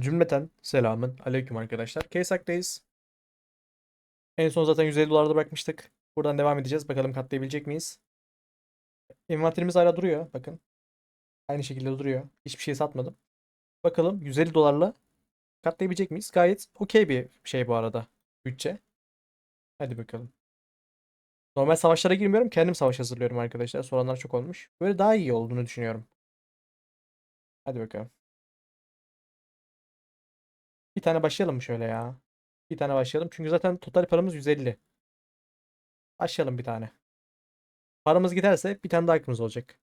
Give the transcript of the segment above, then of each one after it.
Cümleten selamın aleyküm arkadaşlar. Keysak'tayız. En son zaten 150 dolarda bırakmıştık. Buradan devam edeceğiz. Bakalım katlayabilecek miyiz? Envanterimiz hala duruyor. Bakın. Aynı şekilde duruyor. Hiçbir şey satmadım. Bakalım 150 dolarla katlayabilecek miyiz? Gayet okey bir şey bu arada. Bütçe. Hadi bakalım. Normal savaşlara girmiyorum. Kendim savaş hazırlıyorum arkadaşlar. Soranlar çok olmuş. Böyle daha iyi olduğunu düşünüyorum. Hadi bakalım. Bir tane başlayalım mı şöyle ya? Bir tane başlayalım. Çünkü zaten total paramız 150. Başlayalım bir tane. Paramız giderse bir tane daha hakkımız olacak.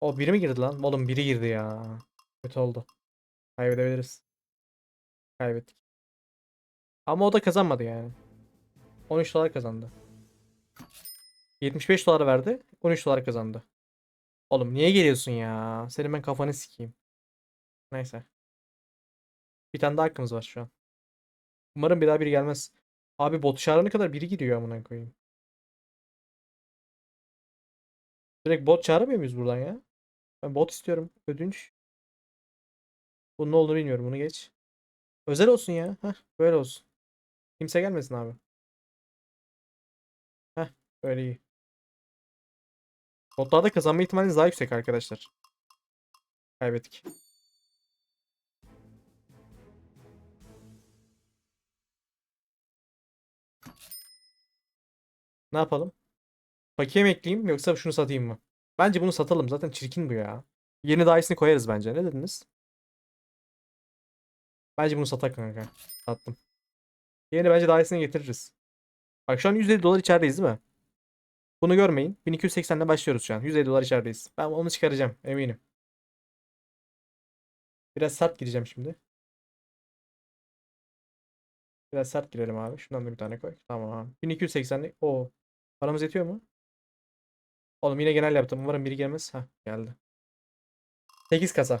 O biri mi girdi lan? Oğlum biri girdi ya. Kötü oldu. Kaybedebiliriz. Kaybettik. Ama o da kazanmadı yani. 13 dolar kazandı. 75 dolar verdi. 13 dolar kazandı. Oğlum niye geliyorsun ya? Senin ben kafanı sikeyim. Neyse. Bir tane daha hakkımız var şu an. Umarım bir daha biri gelmez. Abi bot çağırana kadar biri gidiyor amına koyayım. Direkt bot çağıramıyor muyuz buradan ya? Ben bot istiyorum. Ödünç. Bunun ne olduğunu bilmiyorum. Bunu geç. Özel olsun ya. Heh, böyle olsun. Kimse gelmesin abi. Heh, böyle iyi. Botlarda kazanma ihtimaliniz daha yüksek arkadaşlar. Kaybettik. Ne yapalım? Pakiye mi ekleyeyim yoksa şunu satayım mı? Bence bunu satalım. Zaten çirkin bu ya. Yeni daha iyisini koyarız bence. Ne dediniz? Bence bunu satak kanka. Sattım. Yeni bence daha iyisini getiririz. Bak şu an 150 dolar içerideyiz değil mi? Bunu görmeyin. 1280 ile başlıyoruz şu an. 150 dolar içerideyiz. Ben onu çıkaracağım eminim. Biraz sert gireceğim şimdi. Biraz sert girelim abi. Şundan da bir tane koy. Tamam. 1280'lik. O. Paramız yetiyor mu? Oğlum yine genel yaptım. Umarım biri gelmez. Heh geldi. 8 kasa.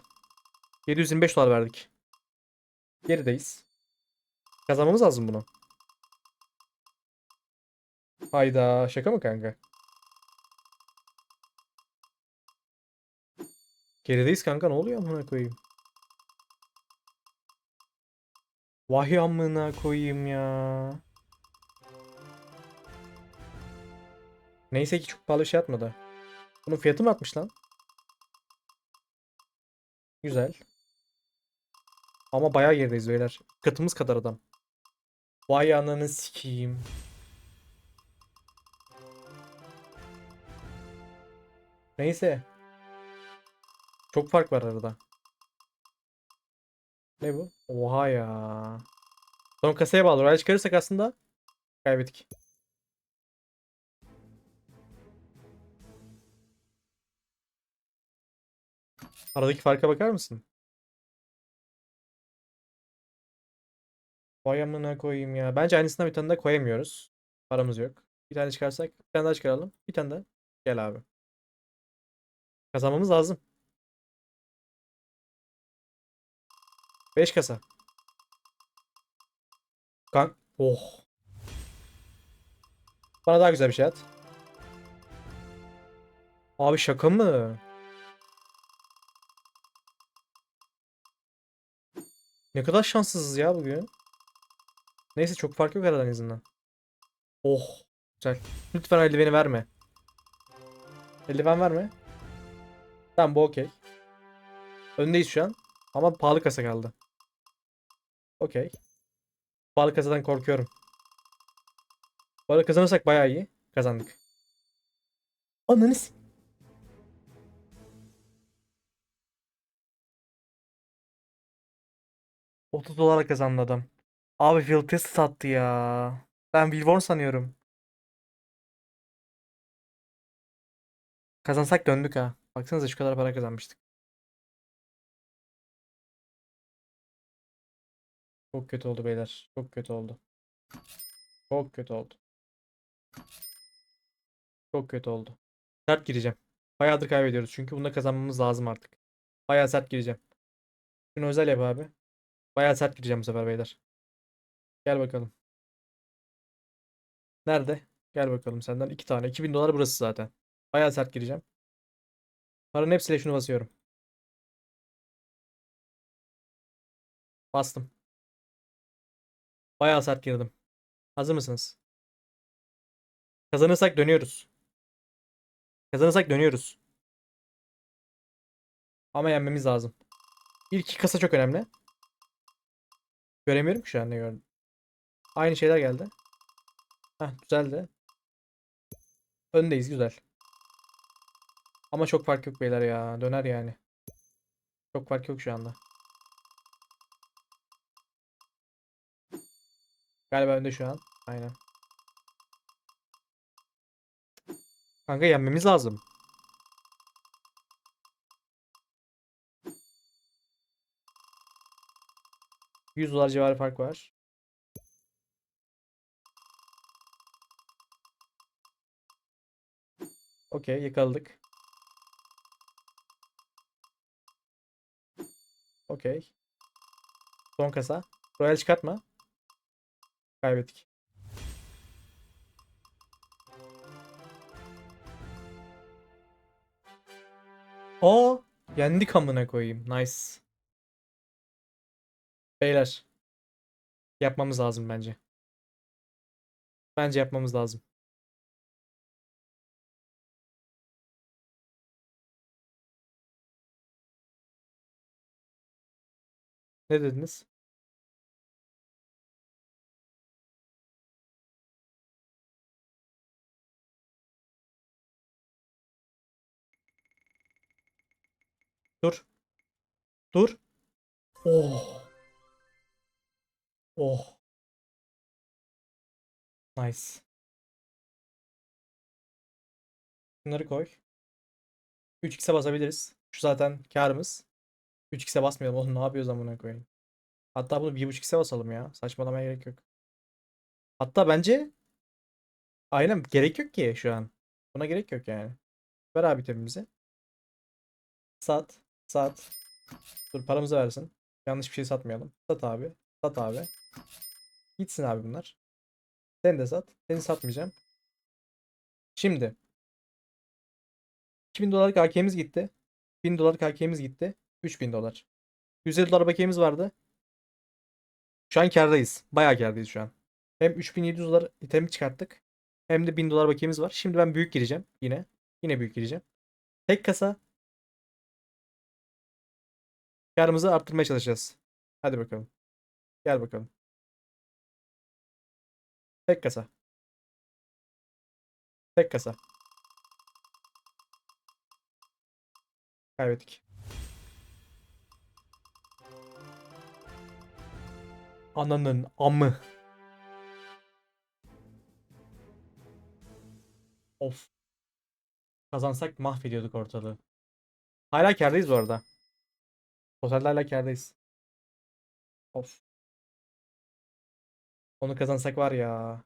725 dolar verdik. Gerideyiz. Kazanmamız lazım bunu. Hayda şaka mı kanka? Gerideyiz kanka ne oluyor amına koyayım? Vay amına koyayım ya. Neyse ki çok pahalı şey atmadı. Bunun fiyatı mı atmış lan? Güzel. Ama bayağı gerideyiz beyler. Katımız kadar adam. Vay ananı sikeyim. Neyse. Çok fark var arada. Ne bu? Oha ya. Son kasaya bağlı. Oraya çıkarırsak aslında kaybettik. Aradaki farka bakar mısın? Vay amına koyayım ya. Bence aynısından bir tane daha koyamıyoruz. Paramız yok. Bir tane çıkarsak bir tane daha çıkaralım. Bir tane daha. Gel abi. Kazanmamız lazım. 5 kasa. Kank. Oh. Bana daha güzel bir şey at. Abi şaka mı? Ne kadar şanssızız ya bugün. Neyse çok fark yok aradan izinden. Oh. Güzel. Lütfen eldiveni verme. Eldiven verme. Tamam bu okey. Öndeyiz şu an. Ama pahalı kasa kaldı. Okey. Pahalı kasadan korkuyorum. Bu arada kazanırsak bayağı iyi. Kazandık. Ananı ...30 dolara kazandı. Abi Phil Test sattı ya. Ben Wilborn sanıyorum. Kazansak döndük ha. Baksanıza şu kadar para kazanmıştık. Çok kötü oldu beyler. Çok kötü oldu. Çok kötü oldu. Çok kötü oldu. Sert gireceğim. Bayağıdır kaybediyoruz çünkü bunda kazanmamız lazım artık. Bayağı sert gireceğim. Şunu özel yap abi. Bayağı sert gireceğim bu sefer beyler. Gel bakalım. Nerede? Gel bakalım senden. iki tane. 2000 dolar burası zaten. Bayağı sert gireceğim. Paranın hepsiyle şunu basıyorum. Bastım. Bayağı sert girdim. Hazır mısınız? Kazanırsak dönüyoruz. Kazanırsak dönüyoruz. Ama yenmemiz lazım. İlk iki kasa çok önemli. Göremiyorum ki şu an ne gördüm. Aynı şeyler geldi. Heh düzeldi. Öndeyiz güzel. Ama çok fark yok beyler ya. Döner yani. Çok fark yok şu anda. Galiba önde şu an. Aynen. Kanka yenmemiz lazım. Yüz dolar civarı fark var. Okey yakaladık. Okey. Son kasa. Royal çıkartma. Kaybettik. Aa, yendik amına koyayım. Nice. Beyler. Yapmamız lazım bence. Bence yapmamız lazım. Ne dediniz? Dur. Dur. Oh. Oh. Nice. Bunları koy. 3x'e basabiliriz. Şu zaten karımız. 3x'e basmayalım oğlum ne yapıyoruz amına koyayım. Hatta bunu 1.5x'e basalım ya. Saçmalamaya gerek yok. Hatta bence aynen gerek yok ki şu an. Buna gerek yok yani. Ver abi temimizi. Sat. Sat. Dur paramızı versin. Yanlış bir şey satmayalım. Sat abi. Sat abi. Gitsin abi bunlar. Sen de sat. Seni satmayacağım. Şimdi. 2000 dolarlık AK'miz gitti. 1000 dolarlık AK'miz gitti. 3000 dolar. 150 dolar bakiyemiz vardı. Şu an kârdayız. Bayağı kârdayız şu an. Hem 3700 dolar itemi çıkarttık. Hem de 1000 dolar bakiyemiz var. Şimdi ben büyük gireceğim yine. Yine büyük gireceğim. Tek kasa. Karımızı arttırmaya çalışacağız. Hadi bakalım. Gel bakalım. Tek kasa. Tek kasa. Kaybettik. Ananın amı. Of. Kazansak mahvediyorduk ortalığı. Hala kârdayız bu arada. Totalde hala kârdayız. Of. Onu kazansak var ya.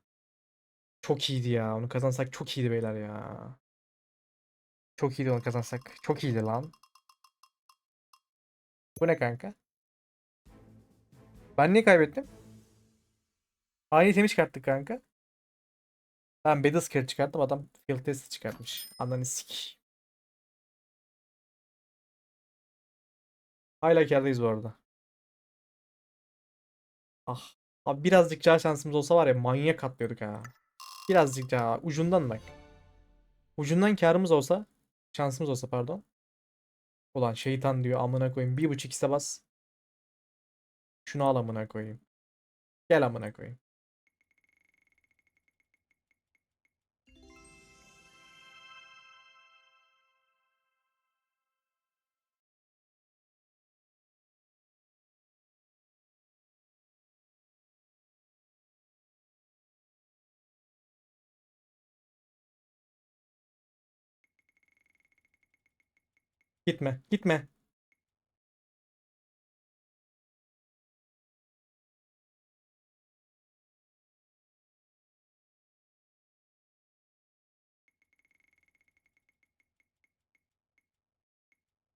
Çok iyiydi ya. Onu kazansak çok iyiydi beyler ya. Çok iyiydi onu kazansak. Çok iyiydi lan. Bu ne kanka? Ben niye kaybettim? Aynı itemi çıkarttık kanka. Ben Battle Scare çıkarttım. Adam Field Test çıkartmış. Ananı sik. Hala kârdayız bu arada. Ah. Abi birazcık daha şansımız olsa var ya manyak atlıyorduk ha. Birazcık daha ucundan bak. Ucundan karımız olsa şansımız olsa pardon. Ulan şeytan diyor amına koyayım. Bir buçuk ise bas. Şunu al amına koyayım. Gel amına koyayım. Gitme, gitme.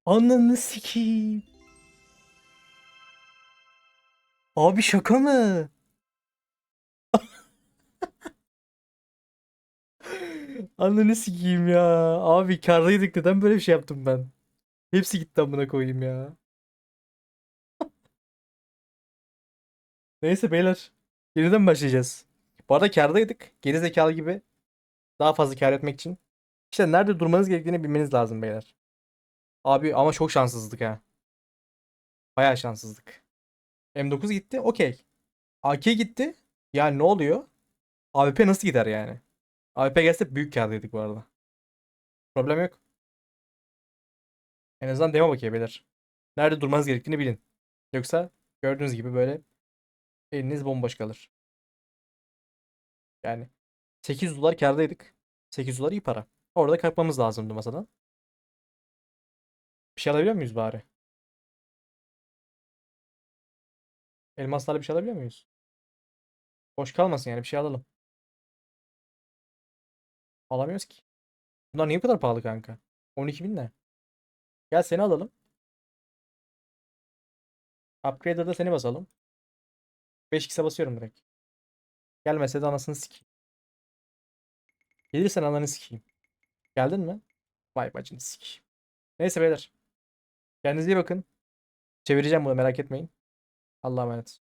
Ananı sikeyim. Abi şaka mı? Ananı sikeyim ya. Abi kârdaydık neden böyle bir şey yaptım ben? Hepsi gitti amına koyayım ya. Neyse beyler. Yeniden başlayacağız. Bu arada kârdaydık. Geri zekalı gibi daha fazla kâr etmek için. İşte nerede durmanız gerektiğini bilmeniz lazım beyler. Abi ama çok şanssızlık ha. Bayağı şanssızlık. M9 gitti. Okey. AK gitti. Yani ne oluyor? AWP nasıl gider yani? AWP gelse büyük kârdaydık bu arada. Problem yok. En azından demo beyler. Nerede durmanız gerektiğini bilin. Yoksa gördüğünüz gibi böyle eliniz bomboş kalır. Yani 800 dolar kârdaydık. 800 dolar iyi para. Orada kalkmamız lazımdı masadan. Bir şey alabiliyor muyuz bari? Elmaslarla bir şey alabiliyor muyuz? Boş kalmasın yani bir şey alalım. Alamıyoruz ki. Bunlar niye bu kadar pahalı kanka? 12 bin ne? Gel seni alalım. Upgrader'da seni basalım. 5x'e basıyorum direkt. Gelmese de anasını sikeyim. Gelirsen ananı sikeyim. Geldin mi? Vay bacını sikeyim. Neyse beyler. Kendinize iyi bakın. Çevireceğim bunu merak etmeyin. Allah'a emanet.